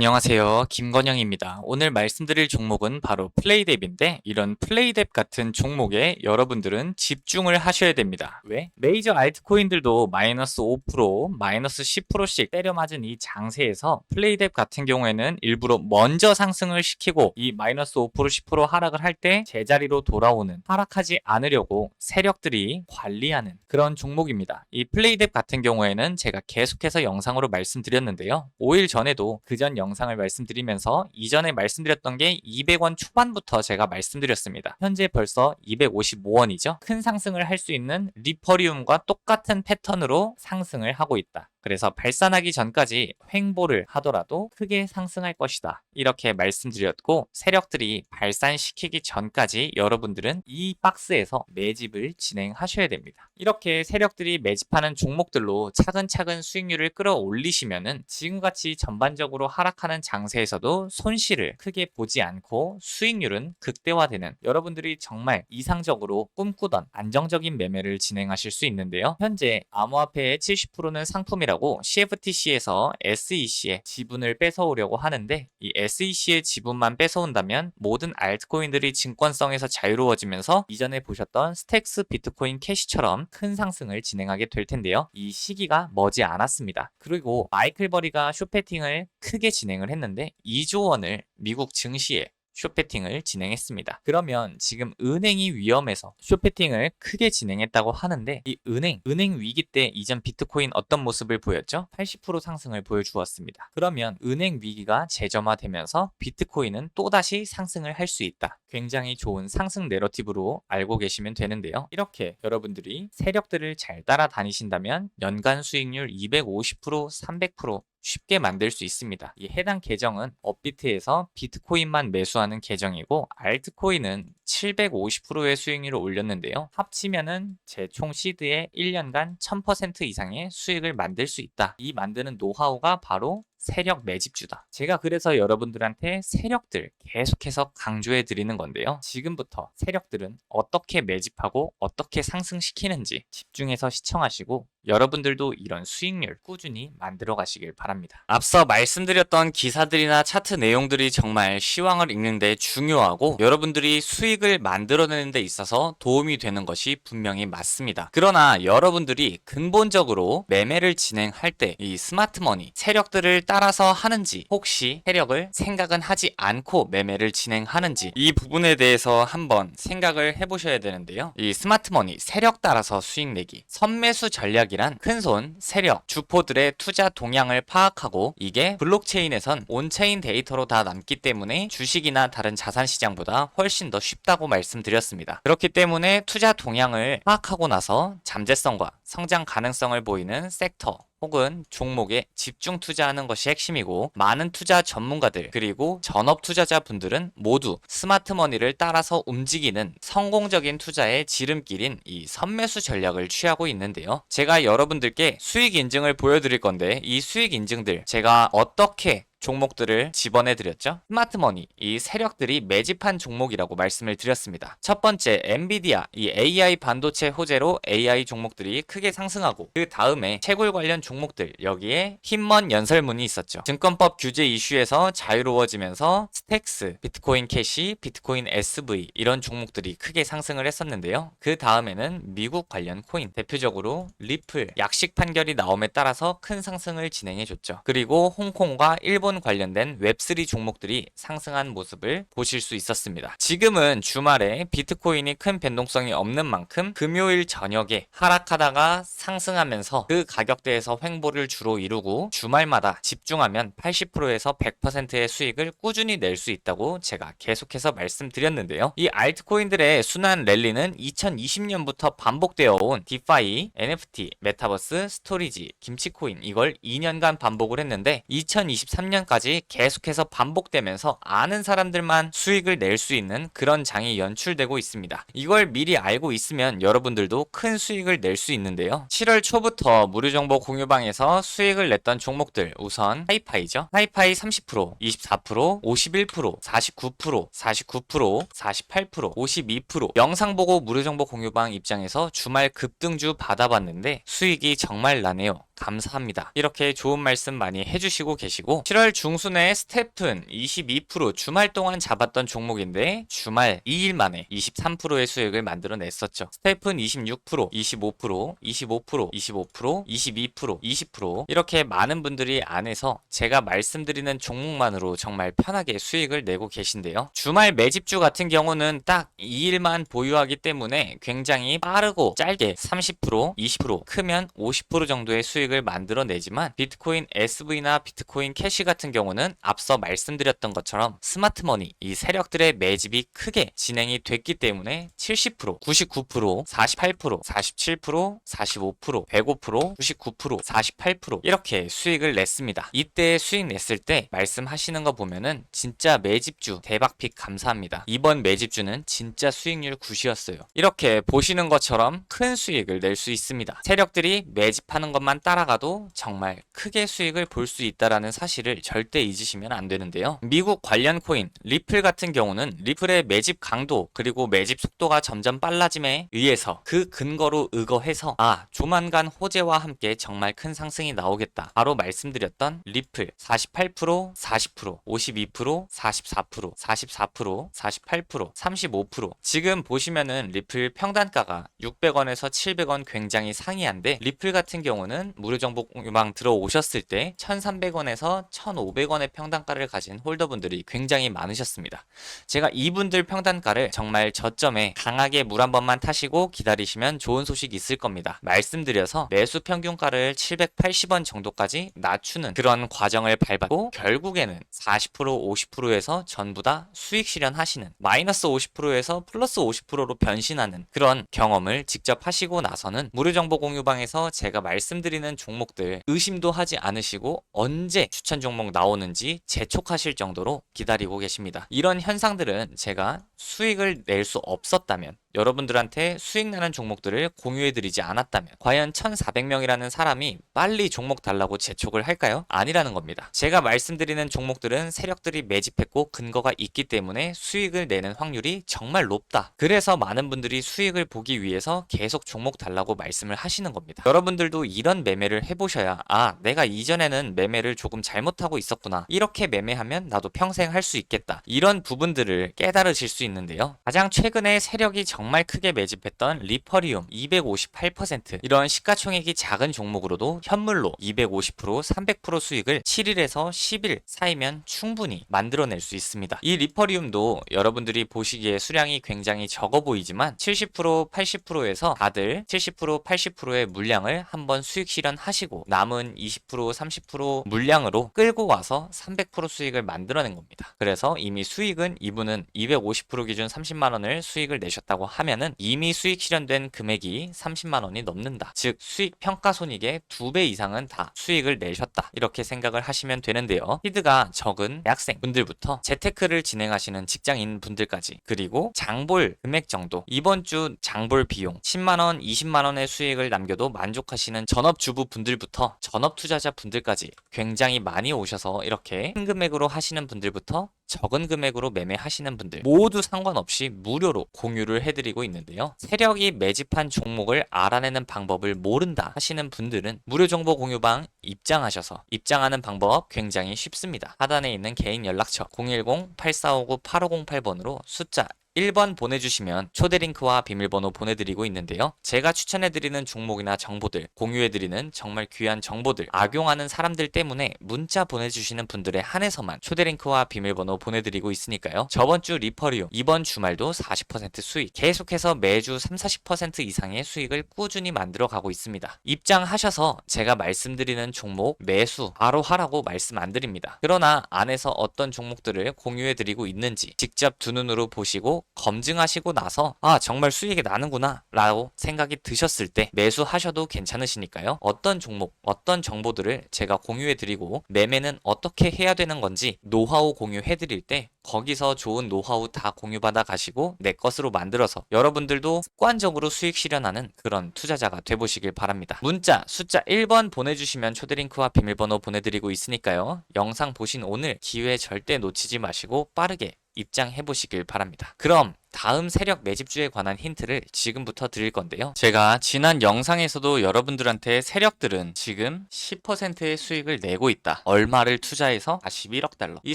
안녕하세요. 김건영입니다. 오늘 말씀드릴 종목은 바로 플레이뎁인데 이런 플레이뎁 같은 종목에 여러분들은 집중을 하셔야 됩니다. 왜? 메이저 알트코인들도 마이너스 5%, 마이너스 10%씩 때려 맞은 이 장세에서 플레이뎁 같은 경우에는 일부러 먼저 상승을 시키고 이 마이너스 5% 10% 하락을 할 때 제자리로 돌아오는 하락하지 않으려고 세력들이 관리하는 그런 종목입니다. 이 플레이뎁 같은 경우에는 제가 계속해서 영상으로 말씀드렸는데요. 5일 전에도 그전 영 상을 말씀드리면서 이전에 말씀드렸던 게 200원 초반부터 제가 말씀드렸습니다. 현재 벌써 255원이죠. 큰 상승을 할 수 있는 리퍼리움과 똑같은 패턴으로 상승을 하고 있다. 그래서 발산하기 전까지 횡보를 하더라도 크게 상승할 것이다. 이렇게 말씀드렸고 세력들이 발산시키기 전까지 여러분들은 이 박스에서 매집을 진행하셔야 됩니다. 이렇게 세력들이 매집하는 종목들로 차근차근 수익률을 끌어올리시면은 지금같이 전반적으로 하락하는 장세에서도 손실을 크게 보지 않고 수익률은 극대화되는 여러분들이 정말 이상적으로 꿈꾸던 안정적인 매매를 진행하실 수 있는데요. 현재 암호화폐의 70%는 상품이 라고 CFTC에서 SEC의 지분을 뺏어오려고 하는데 이 SEC의 지분만 뺏어온다면 모든 알트코인들이 증권성에서 자유로워지면서 이전에 보셨던 스택스 비트코인 캐시처럼 큰 상승을 진행하게 될 텐데요. 이 시기가 머지 않았습니다. 그리고 마이클 버리가 쇼패팅을 크게 진행을 했는데 2조 원을 미국 증시에 쇼패팅을 진행했습니다. 그러면 지금 은행이 위험해서 쇼패팅을 크게 진행했다고 하는데 이 은행, 은행 위기 때 이전 비트코인 어떤 모습을 보였죠? 80% 상승을 보여주었습니다. 그러면 은행 위기가 재점화되면서 비트코인은 또다시 상승을 할 수 있다. 굉장히 좋은 상승 내러티브로 알고 계시면 되는데요. 이렇게 여러분들이 세력들을 잘 따라다니신다면 연간 수익률 250%, 300% 쉽게 만들 수 있습니다. 이 해당 계정은 업비트에서 비트코인만 매수하는 계정이고 알트코인은 750%의 수익률을 올렸는데요. 합치면은 제 총 시드의 1년간 1000% 이상의 수익을 만들 수 있다. 이 만드는 노하우가 바로 세력 매집주다. 제가 그래서 여러분들한테 세력들 계속해서 강조해 드리는 건데요. 지금부터 세력들은 어떻게 매집하고 어떻게 상승시키는지 집중해서 시청하시고 여러분들도 이런 수익률 꾸준히 만들어 가시길 바랍니다. 앞서 말씀드렸던 기사들이나 차트 내용들이 정말 시황을 읽는데 중요하고 여러분들이 수익을 만들어내는 데 있어서 도움이 되는 것이 분명히 맞습니다. 그러나 여러분들이 근본적으로 매매를 진행할 때 이 스마트머니 세력들을 따라서 하는지 혹시 세력을 생각은 하지 않고 매매를 진행하는지 이 부분에 대해서 한번 생각을 해보셔야 되는데요. 이 스마트머니 세력 따라서 수익 내기 선매수 전략이 란 큰손 세력 주포들의 투자 동향을 파악하고 이게 블록체인에선 온체인 데이터로 다 남기 때문에 주식이나 다른 자산 시장보다 훨씬 더 쉽다고 말씀드렸습니다. 그렇기 때문에 투자 동향을 파악하고 나서 잠재성과 성장 가능성을 보이는 섹터 혹은 종목에 집중 투자하는 것이 핵심이고 많은 투자 전문가들 그리고 전업 투자자 분들은 모두 스마트 머니를 따라서 움직이는 성공적인 투자의 지름길인 이 선매수 전략을 취하고 있는데요. 제가 여러분들께 수익 인증을 보여드릴 건데 이 수익 인증들 제가 어떻게 종목들을 집어내 드렸죠. 스마트머니, 이 세력들이 매집한 종목이라고 말씀을 드렸습니다. 첫 번째, 엔비디아, 이 AI 반도체 호재로 AI 종목들이 크게 상승하고 그 다음에 채굴 관련 종목들 여기에 힘먼 연설문이 있었죠. 증권법 규제 이슈에서 자유로워지면서 스택스, 비트코인 캐시, 비트코인 SV 이런 종목들이 크게 상승을 했었는데요. 그 다음에는 미국 관련 코인, 대표적으로 리플, 약식 판결이 나옴에 따라서 큰 상승을 진행해 줬죠. 그리고 홍콩과 일본 일본 관련된 웹3 종목들이 상승한 모습을 보실 수 있었습니다. 지금은 주말에 비트코인이 큰 변동성이 없는 만큼 금요일 저녁에 하락하다가 상승하면서 그 가격대에서 횡보를 주로 이루고 주말마다 집중하면 80%에서 100%의 수익을 꾸준히 낼 수 있다고 제가 계속해서 말씀드렸는데요. 이 알트코인들의 순환 랠리는 2020년부터 반복되어 온 디파이, NFT, 메타버스, 스토리지, 김치코인 이걸 2년간 반복을 했는데 2023년 2020년까지 계속해서 반복되면서 아는 사람들만 수익을 낼 수 있는 그런 장이 연출되고 있습니다. 이걸 미리 알고 있으면 여러분들도 큰 수익을 낼 수 있는데요. 7월 초부터 무료 정보 공유방에서 수익을 냈던 종목들 우선 하이파이죠. 하이파이 30%, 24%, 51%, 49%, 49%, 48%, 52% 영상 보고 무료 정보 공유방 입장에서 주말 급등주 받아봤는데 수익이 정말 나네요. 감사합니다. 이렇게 좋은 말씀 많이 해주시고 계시고 7월 중순에 스태픈 22% 주말 동안 잡았던 종목인데 주말 2일 만에 23%의 수익을 만들어냈었죠. 스태픈 26%, 25%, 25%, 25%, 22%, 20% 이렇게 많은 분들이 안에서 제가 말씀드리는 종목만으로 정말 편하게 수익을 내고 계신데요. 주말 매집주 같은 경우는 딱 2일만 보유하기 때문에 굉장히 빠르고 짧게 30%, 20%, 크면 50% 정도의 수익 을 만들어내지만 비트코인 SV나 비트코인 캐시 같은 경우는 앞서 말씀드렸던 것처럼 스마트머니 이 세력들의 매집이 크게 진행이 됐기 때문에 70%, 99%, 48%, 47%, 45%, 105%, 99%, 48% 이렇게 수익을 냈습니다. 이때 수익 냈을 때 말씀하시는 거 보면은 진짜 매집주 대박픽 감사합니다. 이번 매집주는 진짜 수익률 굿이었어요. 이렇게 보시는 것처럼 큰 수익을 낼 수 있습니다. 세력들이 매집하는 것만 따라 가도 정말 크게 수익을 볼 수 있다라는 사실을 절대 잊으시면 안 되는데요. 미국 관련 코인 리플 같은 경우는 리플의 매집 강도 그리고 매집 속도가 점점 빨라짐에 의해서 그 근거로 의거해서 아 조만간 호재와 함께 정말 큰 상승이 나오겠다. 바로 말씀드렸던 리플 48%, 40%, 52%, 44%, 44%, 48%, 35% 지금 보시면은 리플 평단가가 600원에서 700원 굉장히 상이한데 리플 같은 경우는 무료 정보 공유방 들어오셨을 때 1300원에서 1500원의 평단가를 가진 홀더분들이 굉장히 많으셨습니다. 제가 이분들 평단가를 정말 저점에 강하게 물 한 번만 타시고 기다리시면 좋은 소식 있을 겁니다. 말씀드려서 매수 평균가를 780원 정도까지 낮추는 그런 과정을 밟았고 결국에는 40% 50%에서 전부 다 수익 실현하시는 마이너스 50%에서 플러스 50%로 변신하는 그런 경험을 직접 하시고 나서는 무료 정보 공유방에서 제가 말씀드리는 종목들 의심도 하지 않으시고 언제 추천 종목 나오는지 재촉하실 정도로 기다리고 계십니다. 이런 현상들은 제가 수익을 낼 수 없었다면 여러분들한테 수익 나는 종목들을 공유해드리지 않았다면 과연 1400명이라는 사람이 빨리 종목 달라고 재촉을 할까요? 아니라는 겁니다. 제가 말씀드리는 종목들은 세력들이 매집했고 근거가 있기 때문에 수익을 내는 확률이 정말 높다. 그래서 많은 분들이 수익을 보기 위해서 계속 종목 달라고 말씀을 하시는 겁니다. 여러분들도 이런 매매를 해보셔야 아 내가 이전에는 매매를 조금 잘못하고 있었구나. 이렇게 매매하면 나도 평생 할 수 있겠다. 이런 부분들을 깨달으실 수 있는데요. 가장 최근에 세력이 정말 크게 매집했던 리퍼리움 258% 이런 시가총액이 작은 종목으로도 현물로 250% 300% 수익을 7일에서 10일 사이면 충분히 만들어낼 수 있습니다. 이 리퍼리움도 여러분들이 보시기에 수량이 굉장히 적어 보이지만 70% 80%에서 다들 70% 80%의 물량을 한번 수익 실현하시고 남은 20% 30% 물량으로 끌고 와서 300% 수익을 만들어낸 겁니다. 그래서 이미 수익은 이분은 250% 기준 30만 원을 수익을 내셨다고 하면은 이미 수익 실현된 금액이 30만 원이 넘는다. 즉 수익 평가 손익의 2배 이상은 다 수익을 내셨다. 이렇게 생각을 하시면 되는데요. 히드가 적은 대학생 분들부터 재테크를 진행하시는 직장인 분들까지 그리고 장볼 금액 정도 이번 주 장볼 비용 10만 원, 20만 원의 수익을 남겨도 만족하시는 전업 주부 분들부터 전업 투자자 분들까지 굉장히 많이 오셔서 이렇게 큰 금액으로 하시는 분들부터 적은 금액으로 매매하시는 분들 모두 상관없이 무료로 공유를 해드 리고 있는데요. 세력이 매집한 종목을 알아내는 방법을 모른다 하시는 분들은 무료 정보 공유방 입장하셔서 입장하는 방법 굉장히 쉽습니다. 하단에 있는 개인 연락처 010-8459-8508번으로 숫자 1번 보내주시면 초대 링크와 비밀번호 보내드리고 있는데요. 제가 추천해드리는 종목이나 정보들, 공유해드리는 정말 귀한 정보들, 악용하는 사람들 때문에 문자 보내주시는 분들에 한해서만 초대 링크와 비밀번호 보내드리고 있으니까요. 저번 주 리퍼리움, 이번 주말도 40% 수익, 계속해서 매주 3, 40% 이상의 수익을 꾸준히 만들어 가고 있습니다. 입장하셔서 제가 말씀드리는 종목 매수 바로 하라고 말씀 안 드립니다. 그러나 안에서 어떤 종목들을 공유해드리고 있는지 직접 두 눈으로 보시고 검증하시고 나서 아 정말 수익이 나는구나 라고 생각이 드셨을 때 매수하셔도 괜찮으시니까요 어떤 종목 어떤 정보들을 제가 공유해 드리고 매매는 어떻게 해야 되는 건지 노하우 공유해 드릴 때 거기서 좋은 노하우 다 공유받아 가시고 내 것으로 만들어서 여러분들도 습관적으로 수익 실현하는 그런 투자자가 되보시길 바랍니다. 문자 숫자 1번 보내주시면 초대링크와 비밀번호 보내드리고 있으니까요. 영상 보신 오늘 기회 절대 놓치지 마시고 빠르게 입장해 보시길 바랍니다. 그럼 다음 세력 매집주에 관한 힌트를 지금부터 드릴 건데요. 제가 지난 영상에서도 여러분들한테 세력들은 지금 10%의 수익을 내고 있다. 얼마를 투자해서 41억 달러. 이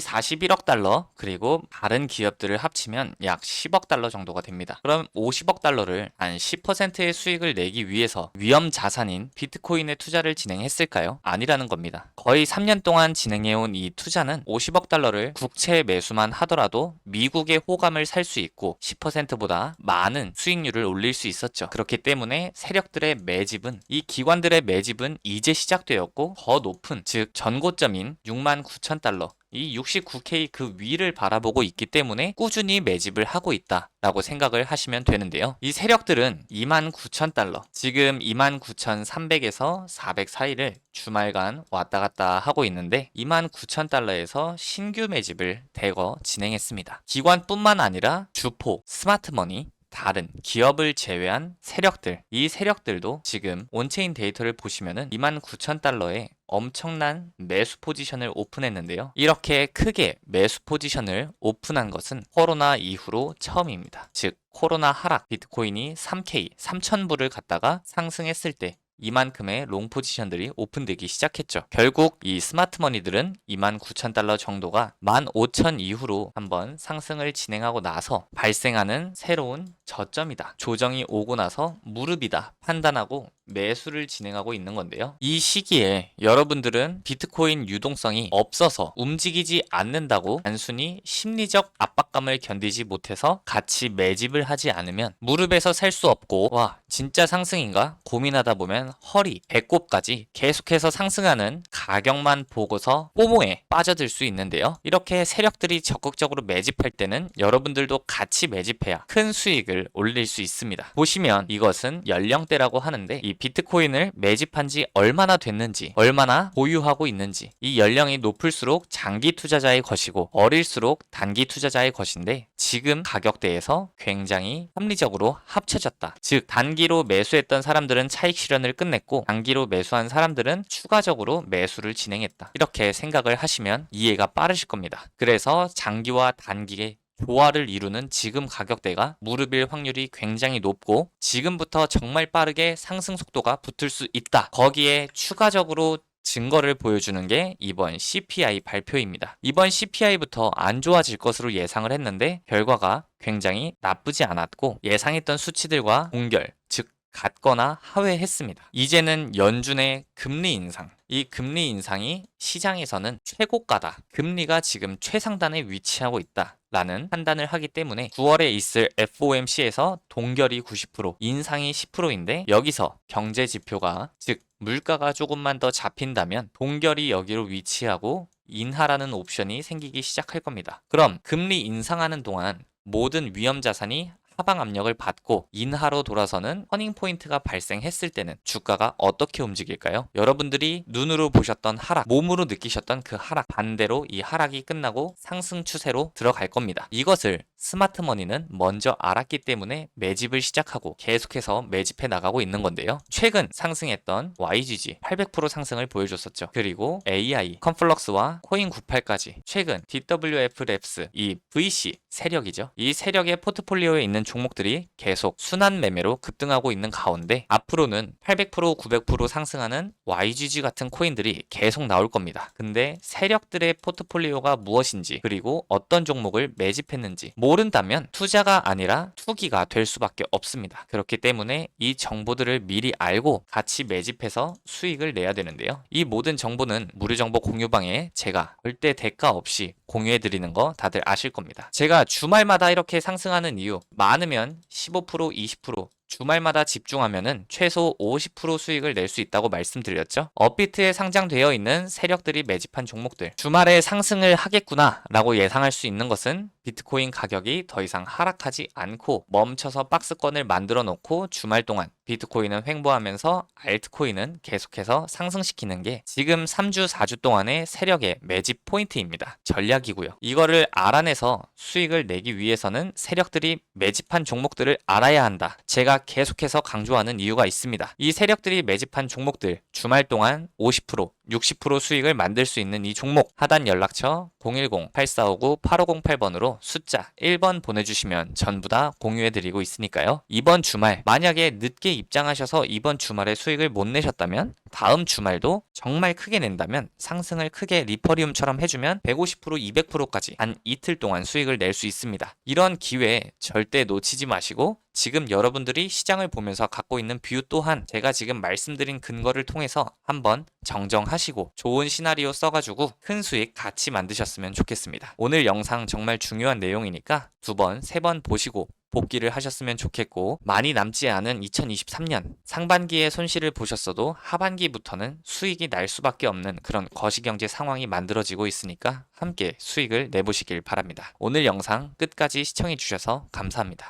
41억 달러 그리고 다른 기업들을 합치면 약 10억 달러 정도가 됩니다. 그럼 50억 달러를 한 10%의 수익을 내기 위해서 위험 자산인 비트코인에 투자를 진행했을까요? 아니라는 겁니다. 거의 3년 동안 진행해온 이 투자는 50억 달러를 국채 매수만 하더라도 미국의 호감을 살 수 있고 10%보다 많은 수익률을 올릴 수 있었죠. 그렇기 때문에 세력들의 매집은 이 기관들의 매집은 이제 시작되었고 더 높은 즉 전고점인 6만 9천 달러 이 69K 그 위를 바라보고 있기 때문에 꾸준히 매집을 하고 있다 라고 생각을 하시면 되는데요. 이 세력들은 29,000달러, 지금 29,300에서 400 사이를 주말간 왔다 갔다 하고 있는데 29,000달러에서 신규 매집을 대거 진행했습니다. 기관뿐만 아니라 주포, 스마트머니, 다른 기업을 제외한 세력들, 이 세력들도 지금 온체인 데이터를 보시면은 29,000달러에 엄청난 매수 포지션을 오픈했는데요. 이렇게 크게 매수 포지션을 오픈한 것은 코로나 이후로 처음입니다. 즉, 코로나 하락 비트코인이 3K, 3,000불을 갔다가 상승했을 때 이만큼의 롱 포지션들이 오픈되기 시작했죠. 결국 이 스마트 머니들은 29,000달러 정도가 15,000 이후로 한번 상승을 진행하고 나서 발생하는 새로운 저점이다. 조정이 오고 나서 무릎이다. 판단하고 매수를 진행하고 있는 건데요. 이 시기에 여러분들은 비트코인 유동성이 없어서 움직이지 않는다고 단순히 심리적 압박감을 견디지 못해서 같이 매집을 하지 않으면 무릎에서 살 수 없고 와 진짜 상승인가 고민하다 보면 허리, 배꼽까지 계속해서 상승하는 가격만 보고서 포모에 빠져들 수 있는데요. 이렇게 세력들이 적극적으로 매집할 때는 여러분들도 같이 매집해야 큰 수익을 올릴 수 있습니다. 보시면 이것은 연령대라고 하는데 이 비트코인을 매집한 지 얼마나 됐는지, 얼마나 보유하고 있는지, 이 연령이 높을수록 장기 투자자의 것이고 어릴수록 단기 투자자의 것인데 지금 가격대에서 굉장히 합리적으로 합쳐졌다. 즉 단기로 매수했던 사람들은 차익 실현을 끝냈고 단기로 매수한 사람들은 추가적으로 매수를 진행했다. 이렇게 생각을 하시면 이해가 빠르실 겁니다. 그래서 장기와 단기의 조화를 이루는 지금 가격대가 무릎일 확률이 굉장히 높고 지금부터 정말 빠르게 상승 속도가 붙을 수 있다. 거기에 추가적으로 증거를 보여주는 게 이번 CPI 발표입니다. 이번 CPI부터 안 좋아질 것으로 예상을 했는데 결과가 굉장히 나쁘지 않았고 예상했던 수치들과 동결, 즉 같거나 하회했습니다. 이제는 연준의 금리 인상, 이 금리 인상이 시장에서는 최고가다. 금리가 지금 최상단에 위치하고 있다. 라는 판단을 하기 때문에 9월에 있을 FOMC에서 동결이 90%, 인상이 10%인데 여기서 경제 지표가 즉 물가가 조금만 더 잡힌다면 동결이 여기로 위치하고 인하라는 옵션이 생기기 시작할 겁니다. 그럼 금리 인상하는 동안 모든 위험 자산이 하방 압력을 받고 인하로 돌아서는 터닝 포인트가 발생했을 때는 주가가 어떻게 움직일까요? 여러분들이 눈으로 보셨던 하락, 몸으로 느끼셨던 그 하락 반대로 이 하락이 끝나고 상승 추세로 들어갈 겁니다. 이것을 스마트머니는 먼저 알았기 때문에 매집을 시작하고 계속해서 매집해 나가고 있는 건데요. 최근 상승했던 YGG 800% 상승을 보여줬었죠. 그리고 AI, 컨플럭스와 코인98까지 최근 DWF 랩스 이 VC 세력이죠. 이 세력의 포트폴리오에 있는 종목들이 계속 순환 매매로 급등하고 있는 가운데 앞으로는 800% 900% 상승하는 YGG 같은 코인들이 계속 나올 겁니다. 근데 세력들의 포트폴리오가 무엇인지 그리고 어떤 종목을 매집했는지 모른다면 투자가 아니라 투기가 될 수밖에 없습니다. 그렇기 때문에 이 정보들을 미리 알고 같이 매집해서 수익을 내야 되는데요. 이 모든 정보는 무료 정보 공유방에 제가 절대 대가 없이 공유해 드리는 거 다들 아실 겁니다. 제가 주말마다 이렇게 상승하는 이유 많 으면 15% 20% 주말마다 집중하면은 최소 50% 수익을 낼 수 있다고 말씀드렸죠. 업비트에 상장되어 있는 세력들이 매집한 종목들. 주말에 상승을 하겠구나 라고 예상할 수 있는 것은 비트코인 가격이 더 이상 하락하지 않고 멈춰서 박스권을 만들어 놓고 주말 동안 비트코인은 횡보하면서 알트코인은 계속해서 상승시키는 게 지금 3주, 4주 동안의 세력의 매집 포인트입니다. 전략이고요. 이거를 알아내서 수익을 내기 위해서는 세력들이 매집한 종목들을 알아야 한다. 제가 계속해서 강조하는 이유가 있습니다. 이 세력들이 매집한 종목들 주말 동안 50%, 60% 수익을 만들 수 있는 이 종목 하단 연락처 010-8459-8508번으로 숫자 1번 보내주시면 전부 다 공유해드리고 있으니까요. 이번 주말 만약에 늦게 입장하셔서 이번 주말에 수익을 못 내셨다면 다음 주말도 정말 크게 낸다면 상승을 크게 리퍼리움처럼 해주면 150% 200%까지 한 이틀 동안 수익을 낼 수 있습니다. 이런 기회 절대 놓치지 마시고 지금 여러분들이 시장을 보면서 갖고 있는 뷰 또한 제가 지금 말씀드린 근거를 통해서 한번 정정하시고 좋은 시나리오 써가지고 큰 수익 같이 만드셨으면 좋겠습니다. 오늘 영상 정말 중요한 내용이니까 두 번, 세 번 보시고 복귀를 하셨으면 좋겠고 많이 남지 않은 2023년 상반기에 손실을 보셨어도 하반기부터는 수익이 날 수밖에 없는 그런 거시경제 상황이 만들어지고 있으니까 함께 수익을 내보시길 바랍니다. 오늘 영상 끝까지 시청해 주셔서 감사합니다.